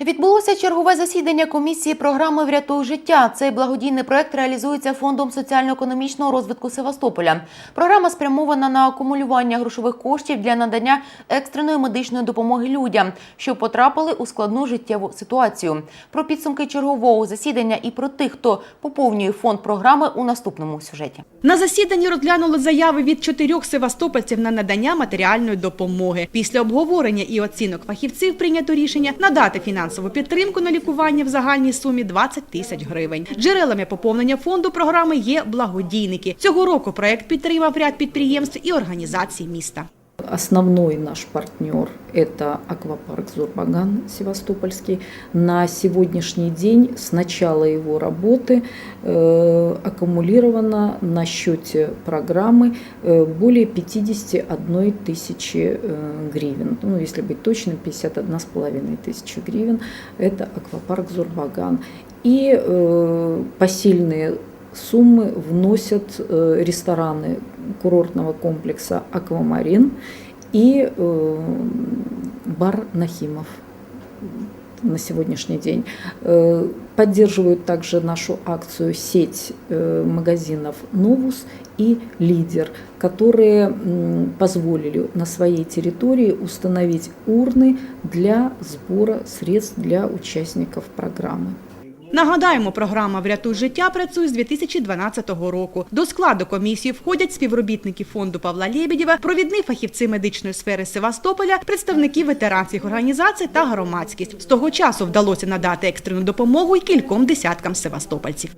Відбулося чергове засідання комісії програми Врятуй життя. Цей благодійний проект реалізується фондом соціально-економічного розвитку Севастополя. Програма спрямована на акумулювання грошових коштів для надання екстреної медичної допомоги людям, що потрапили у складну життєву ситуацію. Про підсумки чергового засідання і про тих, хто поповнює фонд програми у наступному сюжеті. На засіданні розглянули заяви від чотирьох севастопольців на надання матеріальної допомоги. Після обговорення і оцінок фахівців прийнято рішення надати фінансову підтримку на лікування в загальній сумі 20 тисяч гривень. Джерелами поповнення фонду програми є благодійники. Цього року проект підтримав ряд підприємств і організацій міста. Основной наш партнер – это аквапарк «Зурбаган» Севастопольский. На сегодняшний день с начала его работы э, аккумулировано на счете программы э, более 51 тысячи э, гривен. Ну, если быть точным, 51,5 тысячи гривен – это аквапарк «Зурбаган». И э, посильные суммы вносят э, рестораны курортного комплекса «Аквамарин» и э, бар «Нахимов» на сегодняшний день. Э, Поддерживают также нашу акцию сеть э, магазинов «Новус» и «Лидер», которые позволили на своей территории установить урны для сбора средств для участников программы. Нагадаємо, програма Врятуй життя працює з 2012 року. До складу комісії входять співробітники фонду Павла Лєбєдєва, провідні фахівці медичної сфери Севастополя, представники ветеранських організацій та громадськість. З того часу вдалося надати екстрену допомогу й кільком десяткам севастопольців.